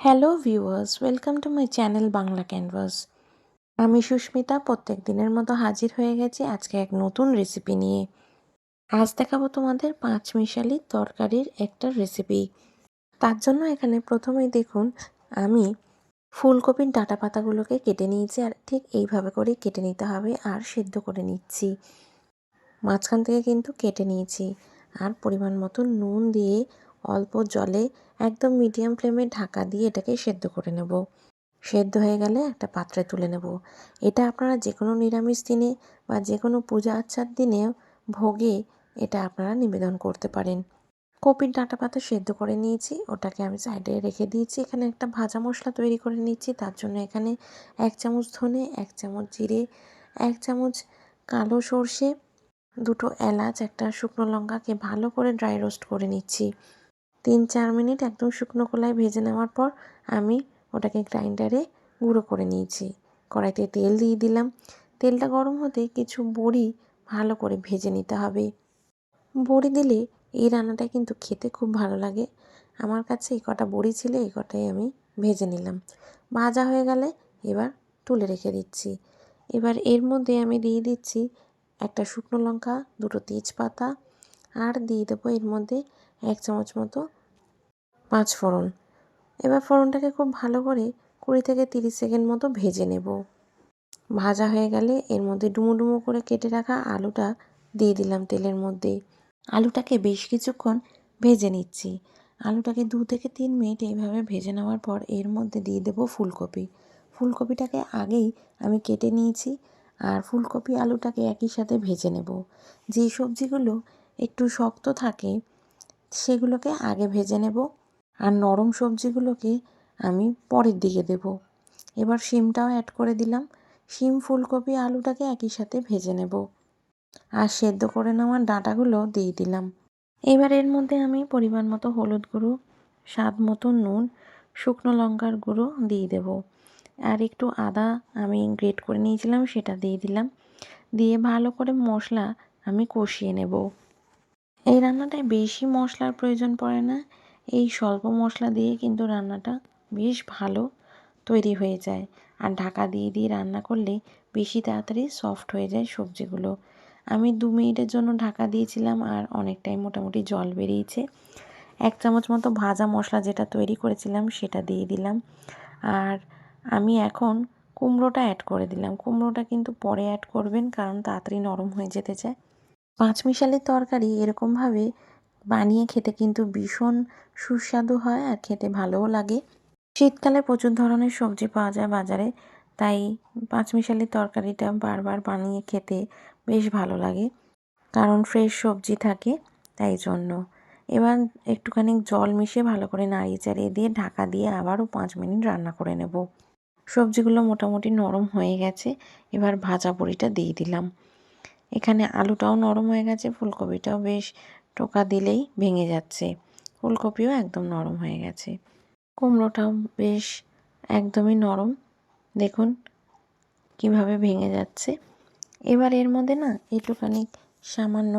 Hello viewers welcome to my channel Bangla canvas আমি সুস্মিতা, প্রত্যেক দিনের মতো হাজির হয়ে গেছি আজকে এক নতুন রেসিপি নিয়ে। আজ দেখাবো তোমাদের পাঁচ মিশালি তরকারির একটা রেসিপি তার জন্য এখানে প্রথমেই দেখুন, আমি ফুলকপির ডাটা পাতাগুলোকে কেটে নিয়েছি আর ঠিক এইভাবে করে কেটে নিতে হবে আর সেদ্ধ করে নিচ্ছি। মাঝখান থেকে কিন্তু কেটে নিয়েছি। আর পরিমাণ মতো নুন দিয়ে অল্প জলে একদম মিডিয়াম ফ্লেমে ঢাকা দিয়ে এটাকে সেদ্ধ করে নেব। সেদ্ধ হয়ে গেলে একটা পাত্রে তুলে নেব। এটা আপনারা যে কোনো নিরামিষ দিনে বা যে কোনো পূজা আচ্ছার দিনে ভোগে এটা আপনারা নিবেদন করতে পারেন। কপির ডাঁটা পাতা সেদ্ধ করে নিয়েছি, ওটাকে আমি সাইডে রেখে দিয়েছি। এখানে একটা ভাজা মশলা তৈরি করে নিচ্ছি, তার জন্য এখানে এক চামচ ধনে, এক চামচ জিরে, এক চামচ কালো সর্ষে, দুটো এলাচ, একটা শুকনো লঙ্কাকে ভালো করে ড্রাই রোস্ট করে নিচ্ছি। তিন চার মিনিট একদম শুকনো কলায় ভেজে নেওয়ার পর আমি ওটাকে গ্রাইন্ডারে গুঁড়ো করে নিয়েছি। কড়াইতে তেল দিয়ে দিলাম। তেলটা গরম হতে কিছু বড়ি ভালো করে ভেজে নিতে হবে। বড়ি দিলে এই রান্নাটা কিন্তু খেতে খুব ভালো লাগে। আমার কাছে এই কটা বড়ি ছিল, এই কটাই আমি ভেজে নিলাম। ভাজা হয়ে গেলে এবার তুলে রেখে দিচ্ছি। এবার এর মধ্যে আমি দিয়ে দিচ্ছি একটা শুকনো লঙ্কা, দুটো তেজপাতা, আর দিয়ে দেবো এর মধ্যে এক চামচ মতো পাঁচ ফোড়ন। এবার ফোড়নটাকে খুব ভালো করে কুড়ি থেকে তিরিশ সেকেন্ড মতো ভেজে নেব। ভাজা হয়ে গেলে এর মধ্যে ডুমো ডুমো করে কেটে রাখা আলুটা দিয়ে দিলাম তেলের মধ্যে। আলুটাকে বেশ কিছুক্ষণ ভেজে নিচ্ছি। আলুটাকে দু থেকে তিন মিনিট এইভাবে ভেজে নেওয়ার পর এর মধ্যে দিয়ে দেবো ফুলকপি। ফুলকপিটাকে আগেই আমি কেটে নিয়েছি আর ফুলকপি আলুটাকে একই সাথে ভেজে নেব। যে সবজিগুলো একটু শক্ত থাকে সেগুলোকে আগে ভেজে নেব আর নরম সবজিগুলোকে আমি পরের দিকে দেব। এবার শিমটাও অ্যাড করে দিলাম। শিম, ফুলকপি, আলুটাকে একই সাথে ভেজে নেব। আর সেদ্ধ করে নেওয়া ডাঁটাগুলো দিয়ে দিলাম। এবার এর মধ্যে আমি পরিমাণ মতো হলুদ গুঁড়ো, স্বাদ মতো নুন, শুকনো লঙ্কার গুঁড়ো দিয়ে দেব। আর একটু আদা আমি গ্রেট করে নিয়েছিলাম, সেটা দিয়ে দিলাম। দিয়ে ভালো করে মশলা আমি কষিয়ে নেব। এই রান্নাটায় বেশি মশলার প্রয়োজন পড়ে না। এই স্বল্প মশলা দিয়ে কিন্তু রান্নাটা বেশ ভালো তৈরি হয়ে যায়। আর ঢাকা দিয়ে দিয়ে রান্না করলে বেশি তাড়াতাড়ি সফট হয়ে যায় সবজিগুলো। আমি দু মিনিটের জন্য ঢাকা দিয়েছিলাম আর অনেকটাই মোটামুটি জল বেরিয়েছে। এক চামচ মতো ভাজা মশলা যেটা তৈরি করেছিলাম সেটা দিয়ে দিলাম। আর আমি এখন কুমড়োটা অ্যাড করে দিলাম। কুমড়োটা কিন্তু পরে অ্যাড করবেন কারণ তাড়াতাড়ি নরম হয়ে যেতে চায়। পাঁচমিশালির তরকারি এরকমভাবে বানিয়ে খেতে কিন্তু ভীষণ সুস্বাদু হয় আর খেতে ভালোও লাগে। শীতকালে প্রচুর ধরনের সবজি পাওয়া যায় বাজারে, তাই পাঁচমিশালির তরকারিটা বারবার বানিয়ে খেতে বেশ ভালো লাগে। কারণ ফ্রেশ সবজি থাকে তাই জন্য। এবার একটুখানি জল মিশিয়ে ভালো করে নাড়িয়ে চাড়িয়ে দিয়ে ঢাকা দিয়ে আবারও পাঁচ মিনিট রান্না করে নেব। সবজিগুলো মোটামুটি নরম হয়ে গেছে, এবার ভাজা বড়িটা দিয়ে দিলাম। এখানে আলুটাও নরম হয়ে গেছে, ফুলকপিটাও বেশ টোকা দিলেই ভেঙে যাচ্ছে। ফুলকপিও একদম নরম হয়ে গেছে। কুমড়োটাও বেশ একদমই নরম। দেখুন কীভাবে ভেঙে যাচ্ছে। এবার এর মধ্যে না একটুখানি সামান্য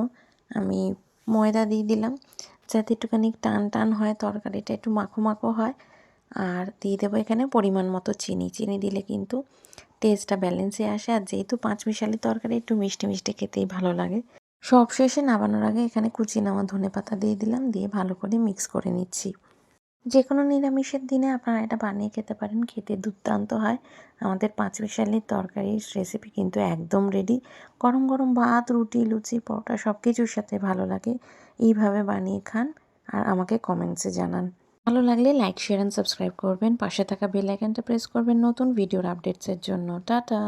আমি ময়দা দিয়ে দিলাম, যাতে একটুখানি টান টান হয়, তরকারিটা একটু মাখো মাখো হয়। আর দিয়ে দেবো এখানে পরিমাণ মতো চিনি। চিনি দিলে কিন্তু টেস্টটা ব্যালেন্সে আসে। আর যেহেতু পাঁচ মিশালি তরকারি, একটু মিষ্টি মিষ্টি খেতেই ভালো লাগে। সব শেষে নামানোর আগে এখানে কুচিয়ে নেওয়া ধনে পাতা দিয়ে দিলাম, দিয়ে ভালো করে মিক্স করে নিচ্ছি। যে কোনো নিরামিষের দিনে আপনারা এটা বানিয়ে খেতে পারেন, খেতে দুর্দান্ত হয়। আমাদের পাঁচ মিশালির তরকারির রেসিপি কিন্তু একদম রেডি গরম গরম ভাত, রুটি, লুচি, পরোটা সব কিছুর সাথে ভালো লাগে। এইভাবে বানিয়ে খান আর আমাকে কমেন্টসে জানান। ভালো লাগলে লাইক শেয়ার অ্যান্ড সাবস্ক্রাইব করবেন। পাশে থাকা বেল আইকনটা প্রেস করবেন নতুন ভিডিওর আপডেটসের জন্য। টাটা!